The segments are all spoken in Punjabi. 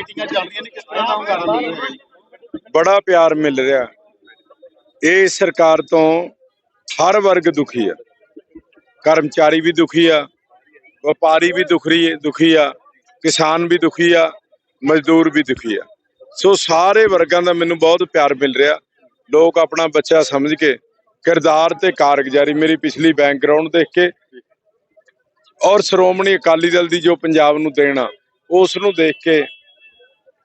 ਪਾਰਟੀਆਂ ਚੱਲ ਰਹੀਆਂ ਨੇ, ਕਿਸ ਤਰ੍ਹਾਂ ਦਾ ਹੁੰਗਾਰਾ ਮਿਲ ਰਿਹਾ ਬੜਾ ਪਿਆਰ ਮਿਲ ਰਿਹਾ। ਇਹ ਸਰਕਾਰ ਤੋਂ ਹਰ ਵਰਗ ਦੁਖੀ ਆ। ਕਰਮਚਾਰੀ ਵੀ ਦੁਖੀ ਆ, ਵਪਾਰੀ ਵੀ ਦੁਖੀ ਦੁਖੀ ਆ, ਕਿਸਾਨ ਵੀ ਦੁਖੀ ਆ, ਮਜ਼ਦੂਰ ਵੀ ਦੁਖੀ ਆ। ਸੋ ਸਾਰੇ ਵਰਗਾਂ ਦਾ ਮੈਨੂੰ ਬਹੁਤ ਪਿਆਰ ਮਿਲ ਰਿਹਾ। ਲੋਕ ਆਪਣਾ ਬੱਚਾ ਸਮਝ ਕੇ ਕਿਰਦਾਰ ਤੇ ਕਾਰਗੁਜ਼ਾਰੀ, ਮੇਰੀ ਪਿਛਲੀ ਬੈਕਗ੍ਰਾਉਂਡ ਦੇਖ ਕੇ ਔਰ ਸ਼੍ਰੋਮਣੀ ਅਕਾਲੀ ਦਲ ਦੀ ਜੋ ਪੰਜਾਬ ਨੂੰ ਦੇਣਾ ਉਸ ਨੂੰ ਦੇਖ ਕੇ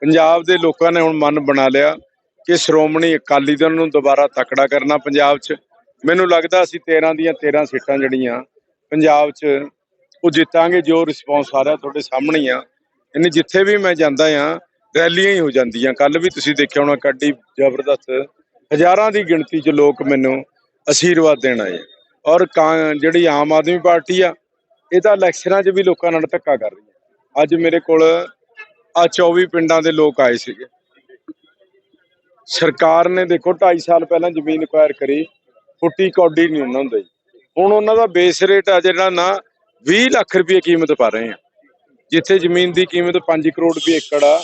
ਪੰਜਾਬ ਦੇ ਲੋਕਾਂ ਨੇ ਹੁਣ ਮਨ ਬਣਾ ਲਿਆ ਕਿ ਸ਼੍ਰੋਮਣੀ ਅਕਾਲੀ ਦਲ ਨੂੰ ਦੁਬਾਰਾ ਤਕੜਾ ਕਰਨਾ ਪੰਜਾਬ 'ਚ। ਮੈਨੂੰ ਲੱਗਦਾ ਅਸੀਂ 13 ਦੀਆਂ 13 ਸੀਟਾਂ ਜਿਹੜੀਆਂ ਪੰਜਾਬ 'ਚ ਉਹ ਜਿੱਤਾਂਗੇ, ਜੋ ਰਿਸਪੌਂਸ ਆ ਰਿਹਾ ਤੁਹਾਡੇ ਸਾਹਮਣੇ ਹੀ ਆ। ਇਹਨੇ ਜਿੱਥੇ ਵੀ ਮੈਂ ਜਾਂਦਾ ਆ ਰੈਲੀਆਂ ਹੀ ਹੋ ਜਾਂਦੀਆਂ। ਕੱਲ ਵੀ ਤੁਸੀਂ ਦੇਖਿਆ ਹੋਣਾ ਕੱਡੀ ਜ਼ਬਰਦਸਤ। ਹਜ਼ਾਰਾਂ ਦੀ ਗਿਣਤੀ 'ਚ ਲੋਕ ਮੈਨੂੰ ਅਸ਼ੀਰਵਾਦ ਦੇਣ ਆਏ। ਔਰ ਕਾਂ- ਜਿਹੜੀ ਆਮ ਆਦਮੀ ਪਾਰਟੀ ਆ, ਇਹ ਤਾਂ ਇਲੈਕਸ਼ਨਾਂ 'ਚ ਵੀ ਲੋਕਾਂ ਨਾਲ ਧੱਕਾ ਕਰ ਰਹੀ ਹੈ ਅੱਜ ਮੇਰੇ ਕੋਲ ਆ 24 ਪਿੰਡਾਂ ਦੇ ਲੋਕ ਆਏ ਸੀਗੇ। ਸਰਕਾਰ ਨੇ ਦੇਖੋ 2.5 ਸਾਲ ਪਹਿਲਾਂ ਜ਼ਮੀਨ ਅਕਵਾਇਰ ਕਰੀ ਫੁੱਟੀ ਕੌਡੀ ਨਹੀਂ ਉਹਨਾਂ ਹੁੰਦੀ ਹੁਣ ਉਹਨਾਂ ਦਾ ਬੇਸ ਰੇਟ ਆ ਜਿਹੜਾ ਨਾ 20 ਲੱਖ ਰੁਪਏ ਕੀਮਤ ਪਾ ਰਹੇ ਆ। ਜਿੱਥੇ ਜ਼ਮੀਨ ਦੀ ਕੀਮਤ 5 ਕਰੋੜ ਰੁਪਏ ਏਕੜ ਆ,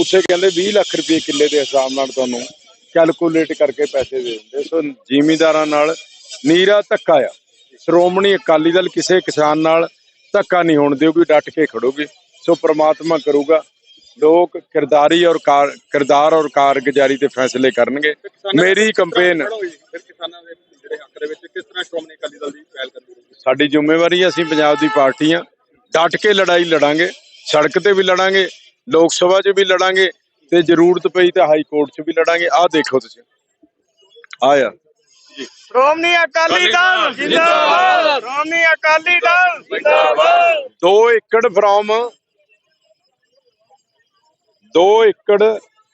ਉੱਥੇ ਕਹਿੰਦੇ 20 ਲੱਖ ਰੁਪਏ ਕਿੱਲੇ ਦੇ ਹਿਸਾਬ ਨਾਲ ਤੁਹਾਨੂੰ ਕੈਲਕੂਲੇਟ ਕਰਕੇ ਪੈਸੇ ਦੇ ਦਿੰਦੇ ਸੋ ਜਿਮੀਦਾਰਾਂ ਨਾਲ ਨੀਰਾ ਧੱਕਾ ਆ। ਸ਼੍ਰੋਮਣੀ ਅਕਾਲੀ ਦਲ ਕਿਸੇ ਕਿਸਾਨ ਨਾਲ ਧੱਕਾ ਨਹੀਂ ਹੋਣ ਦਿਓਗੀ ਡਟ ਕੇ ਖੜੋਗੇ। ਸੋ ਪ੍ਰਮਾਤਮਾ ਕਰੂਗਾ। ਲੋਕ ਕਿਰਦਾਰੀ ਔਰ ਕਾਰ- ਕਿਰਦਾਰ ਔਰ ਕਾਰਗੁਜ਼ਾਰੀ ਤੇ ਫੈਸਲੇ ਕਰਨਗੇ। ਮੇਰੀ ਕੰਪੇਨ ਫਿਰ ਕਿਸਾਨਾਂ ਦੇ ਜਿਹੜੇ ਹੱਕ ਦੇ ਵਿੱਚ ਕਿਸ ਤਰ੍ਹਾਂ ਸ਼੍ਰੋਮਣੀ ਅਕਾਲੀ ਦਲ ਦੀ ਪਹਿਲ ਕਰਦੀ ਹੈ ਸਾਡੀ ਜ਼ਿੰਮੇਵਾਰੀ ਹੈ, ਅਸੀਂ ਪੰਜਾਬ ਦੀ ਪਾਰਟੀ ਆ ਡਟ ਕੇ ਲੜਾਈ ਲੜਾਂਗੇ ਸੜਕ ਤੇ ਵੀ ਲੜਾਂਗੇ ਲੋਕ ਸਭਾ 'ਚ ਵੀ ਲੜਾਂਗੇ ਤੇ ਜ਼ਰੂਰਤ ਪਈ ਤਾਂ ਹਾਈ ਕੋਰਟ 'ਚ ਵੀ ਲੜਾਂਗੇ। ਆਹ ਦੇਖੋ ਤੁਸੀਂ। ਆਇਆ ਸ਼੍ਰੋਮਣੀ ਅਕਾਲੀ ਦਲ ਜਿੰਦਾਬਾਦ। ਸ਼੍ਰੋਮਣੀ ਅਕਾਲੀ ਦਲ ਜਿੰਦਾਬਾਦ। 2 ਏਕੜ ਫਰੋਮ 2 ਏਕੜ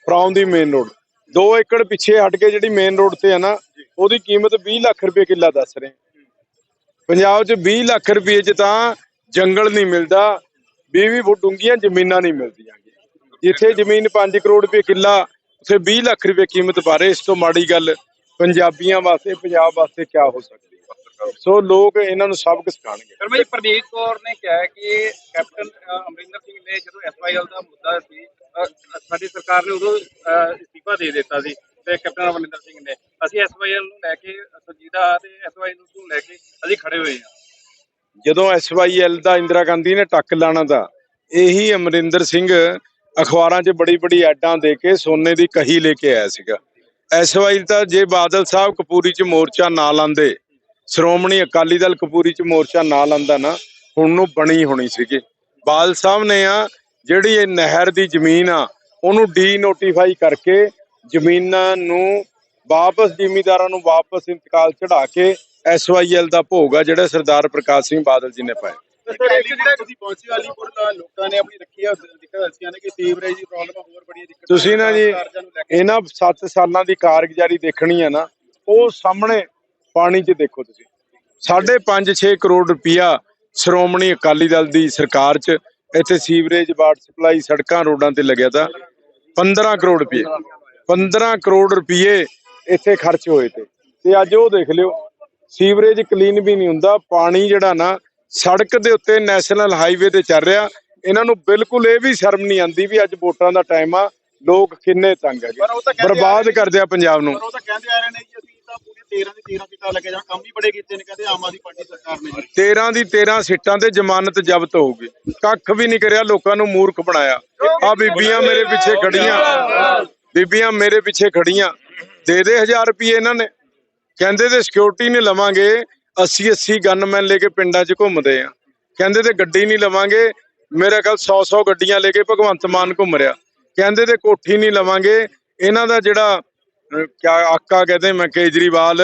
ਫਰੋਮ ਦੀ ਮੇਨ ਰੋਡ 2 ਏਕੜ ਪਿੱਛੇ ਹਟ ਕੇ ਜਿਹੜੀ ਮੇਨ ਰੋਡ ਤੇ ਹੈ ਨਾ, ਉਹਦੀ ਕੀਮਤ 20 ਲੱਖ ਰੁਪਏ ਕਿੱਲਾ ਦੱਸ ਰਹੇ। ਪੰਜਾਬ 'ਚ 20 ਲੱਖ ਰੁਪਏ 'ਚ ਤਾਂ ਜੰਗਲ ਨਹੀਂ ਮਿਲਦਾ 20 ਫੁੱਟ ਡੂੰਘੀਆਂ ਜ਼ਮੀਨਾਂ ਨਹੀਂ ਮਿਲਦੀਆਂ। ਜਿੱਥੇ ਜ਼ਮੀਨ 5 ਕਰੋੜ ਰੁਪਏ ਕਿੱਲਾ, ਉੱਥੇ 20 ਲੱਖ ਰੁਪਏ ਕੀਮਤ ਪਾ ਰਹੇ ਇਸ ਤੋਂ ਮਾੜੀ ਗੱਲ, ਪੰਜਾਬੀਆਂ ਵਾਸਤੇ, ਪੰਜਾਬ ਵਾਸਤੇ ਕੀ ਹੋ ਸਕਦੀ ਸੋ ਲੋਕ ਇਹਨਾਂ ਨੂੰ ਸਬਕ ਸਿਖਾਣਗੇ ਫਿਰ ਮੈਂ ਪ੍ਰਨੀਤ ਕੌਰ ਨੇ ਕਿਹਾ ਕਿ ਕੈਪਟਨ ਅਮਰਿੰਦਰ ਸਿੰਘ ਨੇ ਜਦੋਂ ਐਸਵਾਈਐਲ ਦਾ ਮੁੱਦਾ ਸੀ ਸਾਡੀ ਸਰਕਾਰ ਨੇ ਉਦੋਂ ਅਸਤੀਫਾ ਦੇ ਦਿੱਤਾ ਸੀ ਤੇ ਕੈਪਟਨ ਅਮਰਿੰਦਰ ਸਿੰਘ ਨੇ। ਅਸੀਂ ਐਸਵਾਈਐਲ ਨੂੰ ਲੈ ਕੇ ਸੰਜੀਦਾ ਤੇ ਐਸਵਾਈਐਲ ਨੂੰ ਲੈ ਕੇ ਅਸੀਂ ਖੜੇ ਹੋਏ ਹਾਂ। ਜਦੋਂ ਐਸਵਾਈਐਲ ਦਾ ਇੰਦਰਾ ਗਾਂਧੀ ਨੇ ਟੱਕ ਲਾਣਾ ਦਾ, ਇਹੀ ਅਮਰਿੰਦਰ ਸਿੰਘ ਅਖਬਾਰਾਂ 'ਚ ਬੜੀ ਬੜੀ ਐਡਾਂ ਦੇ ਕੇ ਸੋਨੇ ਦੀ ਕਹੀ ਲੈ ਕੇ ਆਇਆ ਸੀਗਾ। ਐਸਵਾਈ ਤਾਂ ਜੇ ਬਾਦਲ ਸਾਹਿਬ ਕਪੂਰੀ 'ਚ ਮੋਰਚਾ ਨਾ ਲਾਂਦੇ, ਸ਼੍ਰੋਮਣੀ ਅਕਾਲੀ ਦਲ ਕਪੂਰੀ 'ਚ ਮੋਰਚਾ ਨਾ ਲਾਂਦਾ ਨਾ, ਹੁਣ ਨੂੰ ਬਣੀ ਹੋਣੀ ਸੀਗੀ। ਬਾਦਲ ਸਾਹਿਬ ਨੇ ਆ ਜਿਹੜੀ ਇਹ ਨਹਿਰ ਦੀ ਜ਼ਮੀਨ ਆ ਉਹਨੂੰ ਡੀ ਨੋਟੀਫਾਈ ਕਰਕੇ ਜ਼ਮੀਨਾਂ ਨੂੰ ਵਾਪਸ ਜ਼ਿਮੀਦਾਰਾਂ ਨੂੰ ਵਾਪਸ ਇੰਤਕਾਲ ਚੜਾ ਕੇ ਐਸਵਾਈਐਲ ਦਾ ਭੋਗ ਆ ਜਿਹੜਾ ਸਰਦਾਰ ਪ੍ਰਕਾਸ਼ ਸਿੰਘ ਬਾਦਲ ਜੀ ਨੇ ਪਾਇਆ। ਤੁਸੀਂ ਨੇ ਜੀ ਇਹਨਾਂ 7 ਸਾਲਾਂ ਦੀ ਕਾਰਗੁਜ਼ਾਰੀ ਦੇਖਣੀ ਆ ਨਾ ਉਹ ਸਾਹਮਣੇ ਪਾਣੀ 'ਚ ਦੇਖੋ ਤੁਸੀਂ। 5.5 6 ਕਰੋੜ ਰੁਪਇਆ ਸ਼੍ਰੋਮਣੀ ਅਕਾਲੀ ਦਲ ਦੀ ਸਰਕਾਰ 'ਚ ਇੱਥੇ ਸੀਵਰੇਜ ਵਾਟਰ ਸਪਲਾਈ ਸੜਕਾਂ ਰੋਡਾਂ ਤੇ ਲੱਗਿਆ ਤਾਂ 15 ਕਰੋੜ ਰੁਪਏ। 15 ਕਰੋੜ ਰੁਪਏ ਇੱਥੇ ਖਰਚ ਹੋਏ ਤੇ। ਤੇ ਅੱਜ ਉਹ ਦੇਖ ਲਿਓ ਸੀਵਰੇਜ ਕਲੀਨ ਵੀ ਨਹੀਂ ਹੁੰਦਾ ਪਾਣੀ ਜਿਹੜਾ ਨਾ ਸੜਕ ਦੇ ਉੱਤੇ ਨੈਸ਼ਨਲ ਹਾਈਵੇ ਤੇ ਚੱਲ ਰਿਹਾ। ਇਹਨਾਂ ਨੂੰ ਬਿਲਕੁਲ ਇਹ ਵੀ ਸ਼ਰਮ ਨਹੀਂ ਆਂਦੀ ਵੀ ਅੱਜ ਵੋਟਾਂ ਦਾ ਟਾਈਮ ਆ ਲੋਕ ਕਿੰਨੇ ਤੰਗ ਹੈਗੇ ਬਰਬਾਦ ਕਰਦੇ ਆ ਪੰਜਾਬ ਨੂੰ। ਪਰ ਉਹ ਤਾਂ ਕਹਿੰਦੇ ਆ ਰਹੇ ਨੇ ਕਿ ਅਸੀਂ ਤਾਂ ਪੂਰੇ 13 ਦੀ 13 ਸੀਟਾਂ ਲੱਗੇ ਜਾਂ ਕੰਮ ਵੀ ਬੜੇ ਕੀਤੇ ਨੇ, ਕਹਿੰਦੇ ਆਮ ਆਦਮੀ ਪਾਰਟੀ ਸਰਕਾਰ ਨੇ 13 ਦੀ 13 ਸੀਟਾਂ ਤੇ ਜ਼ਮਾਨਤ ਜ਼ਬਤ ਹੋਊਗੀ ਕੱਖ ਵੀ ਨਹੀਂ ਕਰਿਆ, ਲੋਕਾਂ ਨੂੰ ਮੂਰਖ ਬਣਾਇਆ। ਆ ਬੀਬੀਆਂ ਮੇਰੇ ਪਿੱਛੇ ਖੜੀਆਂ। ਬੀਬੀਆਂ ਮੇਰੇ ਪਿੱਛੇ ਖੜੀਆਂ। ਦੇ ਦੇ 1000 ਰੁਪਏ ਇਹਨਾਂ ਨੇ। ਕਹਿੰਦੇ ਤੇ ਸਿਕਿਉਰਿਟੀ ਨਹੀਂ ਲਵਾਂਗੇ 80 80 ਗਨਮੈਨ ਲੈ ਕੇ ਪਿੰਡਾਂ 'ਚ ਘੁੰਮਦੇ ਆ। ਕਹਿੰਦੇ ਤੇ ਗੱਡੀ ਨਹੀਂ ਲਵਾਂਗੇ, ਮੇਰੇ ਖਿਆਲ 100 100 ਗੱਡੀਆਂ ਲੈ ਕੇ ਭਗਵੰਤ ਮਾਨ ਘੁੰਮ ਰਿਹਾ। ਕਹਿੰਦੇ ਤੇ ਕੋਠੀ ਨਹੀਂ ਲਵਾਂਗੇ, ਇਹਨਾਂ ਦਾ ਜਿਹੜਾ ਕਿਆ ਆਕਾ ਕਹਿੰਦੇ ਮੈਂ ਕੇਜਰੀਵਾਲ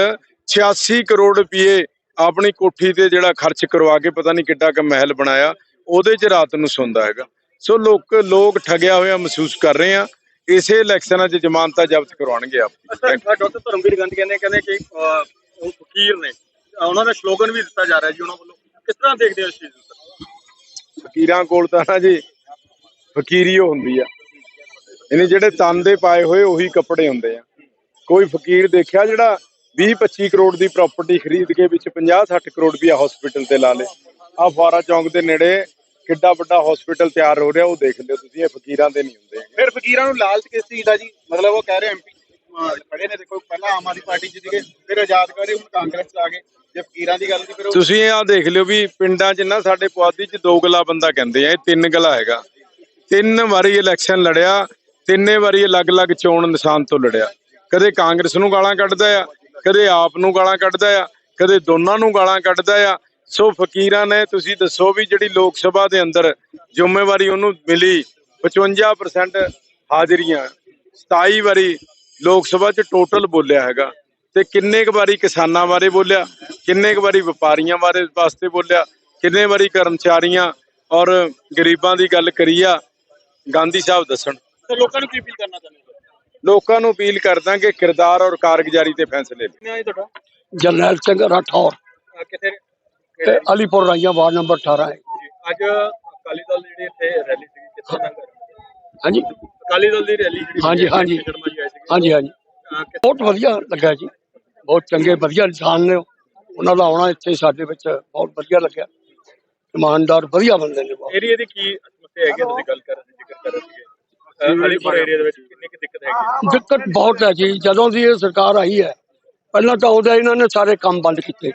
86 ਕਰੋੜ ਰੁਪਏ ਆਪਣੀ ਕੋਠੀ ਤੇ ਜਿਹੜਾ ਖਰਚ ਕਰਵਾ ਕੇ ਪਤਾ ਨਹੀਂ ਕਿੱਡਾ ਕ ਮਹਿਲ ਬਣਾਇਆ ਉਹਦੇ 'ਚ ਰਾਤ ਨੂੰ ਸੌਂਦਾ ਹੈਗਾ। ਸੋ ਲੋਕ ਲੋਕ ਠਗਿਆ ਹੋਇਆ ਮਹਿਸੂਸ ਕਰ ਰਹੇ ਆ ਇਸੇ ਇਲੈਕਸ਼ਨਾਂ 'ਚ ਜ਼ਮਾਨਤਾਂ ਜ਼ਬਤ ਕਰਵਾਉਣਗੇ ਆਪ ਡਾਕਟਰ ਧਰਮਵੀਰ ਗਾਂਧੀ ਕਹਿੰਦੇ ਕਹਿੰਦੇ ਕਿ ਉਹ ਫਕੀਰ ਨੇ ਉਹਨਾਂ ਦਾ ਸਲੋਗਨ ਵੀ ਦਿੱਤਾ ਜਾ ਰਿਹਾ ਜੀ ਉਹਨਾਂ ਵੱਲੋਂ। ਕਿਸ ਤਰ੍ਹਾਂ ਦੇਖਦੇ ਹੋ ਇਸ ਚੀਜ਼ ਨੂੰ? ਫਕੀਰਾਂ ਕੋਲ ਤਾਂ ਨਾ ਜੀ ਫਕੀਰੀ ਹੁੰਦੀ ਆ। ਇਹਨੇ ਜਿਹੜੇ ਤਨ ਦੇ ਪਾਏ ਹੋਏ ਉਹੀ ਕੱਪੜੇ ਹੁੰਦੇ ਆ। ਕੋਈ ਫਕੀਰ ਦੇਖਿਆ ਜਿਹੜਾ 20 25 ਕਰੋੜ ਦੀ ਪ੍ਰਾਪਰਟੀ ਖਰੀਦ ਕੇ ਵਿੱਚ 50 60 ਕਰੋੜ ਰੁਪਇਆ ਹਸਪੀਟਲ ਤੇ ਲਾ ਲੇ। ਆ ਫਾਰਾ ਚੌਂਕ ਦੇ ਨੇੜੇ ਕਿੱਡਾ ਵੱਡਾ ਹਸਪੀਟਲ ਤਿਆਰ ਹੋ ਰਿਹਾ ਉਹ ਦੇਖ ਲਿਓ ਤੁਸੀਂ ਇਹ ਫਕੀਰਾਂ ਦੇ ਨਹੀਂ ਹੁੰਦੇ। ਫਿਰ ਫਕੀਰਾਂ ਨੂੰ ਲਾਲਚ ਕਿਸ ਚੀਜ਼ ਦਾ ਜੀ? ਮਤਲਬ ਉਹ ਕਹਿ ਰਹੇ ਐਮਪੀ ਖੜੇ ਨੇ ਦੇਖੋ ਪਹਿਲਾਂ ਆਮ ਆਦਮੀ ਪਾਰਟੀ ਜਿੱਤ ਗਏ ਫਿਰ ਆਜ਼ਾਦ ਕਰੇ ਹੁਣ ਕਾਂਗਰਸ ਚ ਆ ਗਏ। ਜੇ ਫਕੀਰਾਂ ਦੀ ਗੱਲ ਸੀ ਫਿਰ ਤੁਸੀਂ ਇਹ ਆ ਦੇਖ ਲਿਓ ਵੀ ਪਿੰਡਾਂ 'ਚ ਨਾ ਸਾਡੇ ਪੁਆਧੀ 'ਚ ਦੋ ਗਲਾ ਬੰਦਾ ਕਹਿੰਦੇ ਆ ਇਹ ਤਿੰਨ ਗਲਾ ਹੈਗਾ। ਤਿੰਨ ਵਾਰੀ ਇਲੈਕਸ਼ਨ ਲੜਿਆ ਤਿੰਨੇ ਵਾਰੀ ਅਲੱਗ-ਅਲੱਗ ਚੋਣ ਨਿਸ਼ਾਨ ਤੋਂ ਲੜਿਆ। ਕਦੇ ਕਾਂਗਰਸ ਨੂੰ ਗਾਲਾਂ ਕੱਢਦਾ ਆ, ਕਦੇ ਆਪ ਨੂੰ ਗਾਲਾਂ ਕੱਢਦਾ ਆ, ਕਦੇ ਦੋਨਾਂ ਨੂੰ ਗਾਲਾਂ ਕੱਢਦਾ ਆ। ਸੋ ਫਕੀਰਾਂ ਨੇ, ਤੁਸੀਂ ਦੱਸੋ ਵੀ ਜਿਹੜੀ ਲੋਕ ਸਭਾ ਦੇ ਅੰਦਰ ਜ਼ਿੰਮੇਵਾਰੀ ਉਹਨੂੰ ਮਿਲੀ 55% ਹਾਜ਼ਰੀਆਂ। 27 ਵਾਰੀ ਲੋਕ ਸਭਾ 'ਚ ਟੋਟਲ ਬੋਲਿਆ ਹੈਗਾ। ਤੇ ਕਿੰਨੇ ਕੁ ਵਾਰੀ ਕਿਸਾਨਾਂ ਬਾਰੇ ਬੋਲਿਆ, ਕਿੰਨੇ ਕੁ ਵਾਰੀ ਵਪਾਰੀਆਂ ਬਾਰੇ ਵਾਸਤੇ ਬੋਲਿਆ, ਕਿੰਨੇ ਵਾਰੀ ਕਰਮਚਾਰੀਆਂ ਔਰ ਗਰੀਬਾਂ ਦੀ ਗੱਲ ਕਰੀ ਆ, ਗਾਂਧੀ ਸਾਹਿਬ ਦੱਸਣ। ਤੇ ਲੋਕਾਂ ਨੂੰ ਕੀ ਅਪੀਲ ਕਰਨਾ ਚਾਹੁੰਦੇ ਲੋਕਾਂ ਨੂੰ ਅਪੀਲ ਕਰਦਾ ਕਿ ਕਿਰਦਾਰ ਔਰ ਕਾਰਗੁਜ਼ਾਰੀ ਤੇ ਫੈਸਲੇ ਕਿੰਨਾ ਤੁਹਾਡਾ? ਜਰਨੈਲ ਸਿੰਘ ਰਾਠੌਰ ਅਹ ਕਿੱਥੇ ਤੇ ਅਲੀਪੁਰ ਰਾਈਆਂ ਵਾਰਡ ਨੰਬਰ 18 ਹੈ। ਜੀ, ਅੱਜ ਅਕਾਲੀ ਦਲ ਦੀ ਜਿਹੜੀ ਇੱਥੇ ਰੈਲੀ ਸੀ ਕਿੱਥੇ ਤੱਕ ਹਾਂਜੀ। ਅਕਾਲੀ ਦਲ ਦੀ ਰੈਲੀ ਜਿਹੜੀ ਹਾਂਜੀ, ਹਾਂਜੀ। ਸ਼ਰਮਾ ਜੀ ਆਏ ਸੀਗੇ। ਹਾਂਜੀ ਬਹੁਤ ਵਧੀਆ ਲੱਗਾ ਜੀ। ਬਹੁਤ ਚੰਗੇ ਵਧੀਆ ਇਨਸਾਨ ਨੇ ਉਹ। ਉਹਨਾਂ ਦਾ ਆਉਣਾ ਇੱਥੇ ਸਾਡੇ ਵਿੱਚ ਬਹੁਤ ਵਧੀਆ ਲੱਗਿਆ। ਇਮਾਨਦਾਰ ਵਧੀਆ ਬੰਦੇ ਨੇ ਬਹੁਤ ਏਰੀਆ ਦੀ ਕੀ ਸਮੱਸਿਆ ਹੈਗੀ ਹੈ ਤੁਸੀਂ ਗੱਲ ਕਰ ਰਹੇ ਸੀ ਜ਼ਿਕਰ ਕਰ ਰਹੇ ਸੀਗੇ? ਅਹ ਅਲੀਪੁਰ ਏਰੀਆ ਦੇ ਵਿੱਚ ਕਿੰਨੀ ਕੀ ਦਿੱਕਤ ਹੈਗੀ? ਹੈ? ਦਿੱਕਤ ਬਹੁਤ ਹੈ ਜੀ ਜਦੋਂ ਦੀ ਇਹ ਸਰਕਾਰ ਆਈ ਹੈ ਪਹਿਲਾਂ ਤਾਂ ਉਹਦਾ ਇਹਨਾਂ ਨੇ ਸਾਰੇ ਕੰਮ ਬੰਦ ਕੀਤੇ।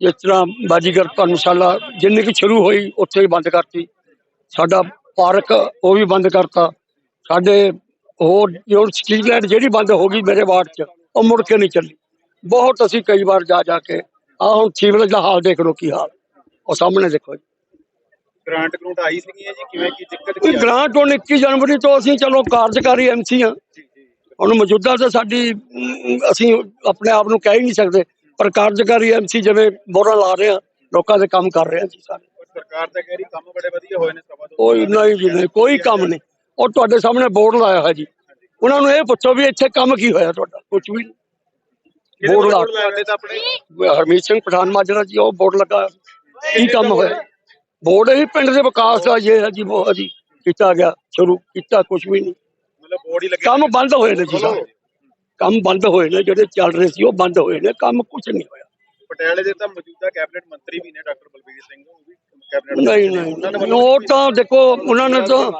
ਜਿਸ ਤਰ੍ਹਾਂ ਬਾਜੀਗਰ ਧਰਮਸ਼ਾਲਾ ਜਿੰਨੀ ਕਿ ਸ਼ੁਰੂ ਹੋਈ ਉੱਥੇ ਹੀ ਬੰਦ ਕਰਤੀ। ਸਾਡਾ ਪਾਰਕ ਉਹ ਵੀ ਬੰਦ ਕਰਤਾ। ਸਾਡੇ ਹੋਰ ਜੋ ਸਟਰੀਟ ਲਾਈਟ ਜਿਹੜੀ ਬੰਦ ਹੋ ਗਈ ਮੇਰੇ ਵਾਰਡ 'ਚ ਉਹ ਮੁੜ ਕੇ ਨਹੀਂ ਚੱਲੀ। ਬਹੁਤ ਅਸੀਂ ਕਈ ਵਾਰ ਜਾ ਜਾ ਕੇ ਆਹ ਹੁਣ ਸੀਵਰੇਜ ਦਾ ਹਾਲ ਦੇਖ ਲਓ ਕੀ ਹਾਲ। ਉਹ ਸਾਹਮਣੇ ਦੇਖੋ ਜੀ। ਗ੍ਰਾਂਟ ਗਰੂੰਟ ਆਈ ਸੀਗੀਆਂ ਜੀ? ਕਿਵੇਂ ਕੀ ਦਿੱਕਤ ਕੀ ਆ ਗ੍ਰਾਂਟ ਹੁਣ 21 ਜਨਵਰੀ ਤੋਂ ਅਸੀਂ ਚਲੋ ਕਾਰਜਕਾਰੀ ਐਮਸੀ ਆ ਹੁਣ ਮੌਜੂਦਾ ਤਾਂ ਸਾਡੀ ਅਸੀਂ ਆਪਣੇ ਆਪ ਨੂੰ ਕਹਿ ਹੀ ਨਹੀਂ ਸਕਦੇ ਪਰ ਕਾਰਜਕਾਰੀ ਐਮਸੀ ਜਿਵੇਂ ਬੋਰਾ ਲਾ ਰਹੇ ਆ ਲੋਕਾਂ ਦੇ ਕੰਮ ਕਰ ਰਹੇ ਆ ਜੀ ਸਾਰੇ। ਸਰਕਾਰ ਤਾਂ ਕਹਿ ਰਹੀ ਕੰਮ ਬੜੇ ਵਧੀਆ ਹੋਏ ਨੇ ਸਭਾ ਤੋਂ ਕੋਈ ਨਹੀਂ ਜੀ ਨਹੀਂ ਕੋਈ ਕੰਮ ਨਹੀਂ। ਉਹ ਤੁਹਾਡੇ ਸਾਹਮਣੇ ਬੋਰਡ ਲਾਇਆ ਹੋਇਆ ਜੀ। ਉਹਨਾਂ ਨੂੰ ਇਹ ਪੁੱਛੋ ਵੀ ਇੱਥੇ ਕੰਮ ਕੀ ਹੋਇਆ ਤੁਹਾਡਾ ਕੁਝ ਵੀ ਬੋਰਡ ਲਾ ਬੋਰਡ ਲਾਉਂਦੇ ਤਾਂ ਆਪਣੇ? ਹਰਮੀਤ ਸਿੰਘ ਪਠਾਨ ਮਾਜਰਾ ਜੀ ਉਹ ਬੋਰਡ ਲੱਗਾ। ਕੀ ਕੰਮ ਹੋਇਆ? ਬੋਰਡ ਹੀ ਪਿੰਡ ਦੇ ਵਿਕਾਸ ਦਾ ਇਹ ਹੈ ਜੀ ਉਹ ਹੈ ਜੀ ਕੀਤਾ ਗਿਆ ਸ਼ੁਰੂ ਕੀਤਾ ਕੁਝ ਵੀ ਨਹੀਂ। ਮਤਲਬ ਬੋਰਡ ਹੀ ਲੱਗੇ ਕੰਮ ਬੰਦ ਹੋਏ ਨੇ ਜੀ ਕੰਮ ਬੰਦ ਹੋਏ ਨੇ ਜਿਹੜੇ ਚੱਲ ਰਹੇ ਸੀ ਉਹ ਬੰਦ ਹੋਏ ਨੇ ਕੰਮ ਕੁਝ ਨਹੀਂ ਹੋਇਆ। ਪਟਿਆਲੇ ਦੇ ਤਾਂ ਮੌਜੂਦਾ ਕੈਬਨਿਟ ਮੰਤਰੀ ਵੀ ਨੇ ਡਾਕਟਰ ਬਲਬੀਰ ਸਿੰਘ ਉਹ ਵੀ ਕੈਬਨਿਟ ਨਹੀਂ ਨਹੀਂ। ਉਹ ਤਾਂ ਦੇਖੋ ਉਹਨਾਂ ਨੇ ਤਾਂ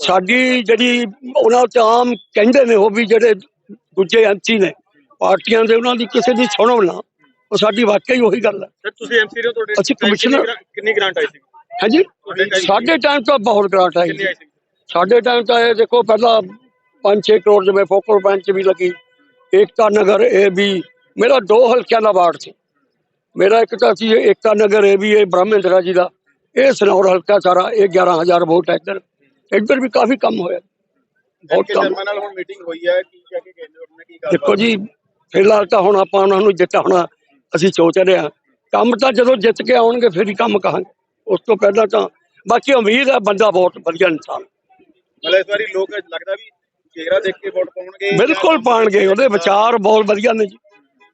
ਸਾਡੀ ਜਿਹੜੀ ਉਹਨਾਂ ਤੇ ਆਮ ਕਹਿੰਦੇ ਨੇ ਉਹ ਵੀ ਜਿਹੜੇ ਦੂਜੇ ਐਮਸੀ ਨੇ ਪਾਰਟੀਆਂ ਦੇ ਉਹਨਾਂ ਦੀ ਕਿਸੇ ਦੀ ਸੁਣੋ ਨਾ। ਉਹ ਸਾਡੀ ਵਾਕਈ ਉਹੀ ਗੱਲ ਹੈ। ਤੁਸੀਂ ਐਮਸੀ ਰਹੇ ਹੋ ਤੁਹਾਡੇ ਅਸੀਂ ਗ੍ਰਾਂ- ਕਿੰਨੀ ਗ੍ਰਾਂਟ ਆਈ ਸੀ? ਹਾਂਜੀ? ਸਾਡੇ ਟਾਈਮ ਤਾਂ ਬਹੁਤ ਗ੍ਰਾਂਟ ਆਈ ਸੀ ਸਾਡੇ ਟਾਈਮ ਤਾਂ ਇਹ ਦੇਖੋ ਪਹਿਲਾਂ 5-6 ਕਰੋੜ ਜਿਵੇਂ ਫੋਕਲ ਬੈਂਕ ਚ ਵੀ ਲੱਗੀ। ਏਕਤਾ ਨਗਰ ਇਹ ਵੀ ਮੇਰਾ ਦੋ ਹਲਕਿਆਂ ਦਾ ਵਾਰਡ ਸੀ। ਮੇਰਾ ਇੱਕ ਤਾਂ ਸੀ ਏਕਤਾ ਨਗਰ ਇਹ ਵੀ ਇਹ ਬ੍ਰਹਮਿੰਦਰਾ ਜੀ ਦਾ। ਇਹ ਸਨੌਰ ਹਲਕਾ ਸਾਰਾ ਇਹ 11000 ਵੋਟ ਹੈ ਇੱਧਰ। ਇੱਧਰ ਵੀ ਕਾਫੀ ਕੰਮ ਹੋਇਆ। ਬਹੁਤ ਕੰਮ। ਸ਼ਰਮਾ ਨਾਲ ਹੁਣ ਮੀਟਿੰਗ ਹੋਈ ਹੈ ਕੀ ਕਹਿ ਕੇ ਕਹਿੰਦੇ ਉਹਨਾਂ ਨੇ ਕੀ ਗੱਲ ਦੇਖੋ ਜੀ ਫਿਲਹਾਲ ਤਾਂ ਹੁਣ ਆਪਾਂ ਉਹਨਾਂ ਨੂੰ ਜਿੱਤਾ ਹੋਣਾ ਅਸੀਂ ਸੋਚ ਰਹੇ ਹਾਂ। ਕੰਮ ਤਾਂ ਜਦੋਂ ਜਿੱਤ ਕੇ ਆਉਣਗੇ ਫਿਰ ਹੀ ਕੰਮ ਕਹਾਂਗੇ। ਉਸ ਤੋਂ ਪਹਿਲਾਂ ਤਾਂ ਬਾਕੀ ਉਮੀਦ ਹੈ ਬੰਦਾ ਬਹੁਤ ਵਧੀਆ ਇਨਸਾਨ। ਮਤਲਬ ਇਸ ਵਾਰੀ ਲੋਕ ਲੱਗਦਾ ਵੀ ਚਿਹਰਾ ਦੇਖ ਕੇ ਵੋਟ ਪਾਉਣਗੇ ਬਿਲਕੁਲ ਪਾਣਗੇ ਉਹਦੇ ਵਿਚਾਰ ਬਹੁਤ ਵਧੀਆ ਨੇ ਜੀ।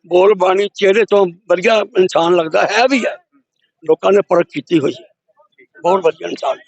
ਬੋਲ ਬਾਣੀ ਚਿਹਰੇ ਤੋਂ ਵਧੀਆ ਇਨਸਾਨ ਲੱਗਦਾ ਹੈ ਵੀ ਹੈ। ਲੋਕਾਂ ਨੇ ਪਰਖ ਕੀਤੀ ਹੋਈ ਬਹੁਤ ਵਧੀਆ ਇਨਸਾਨ।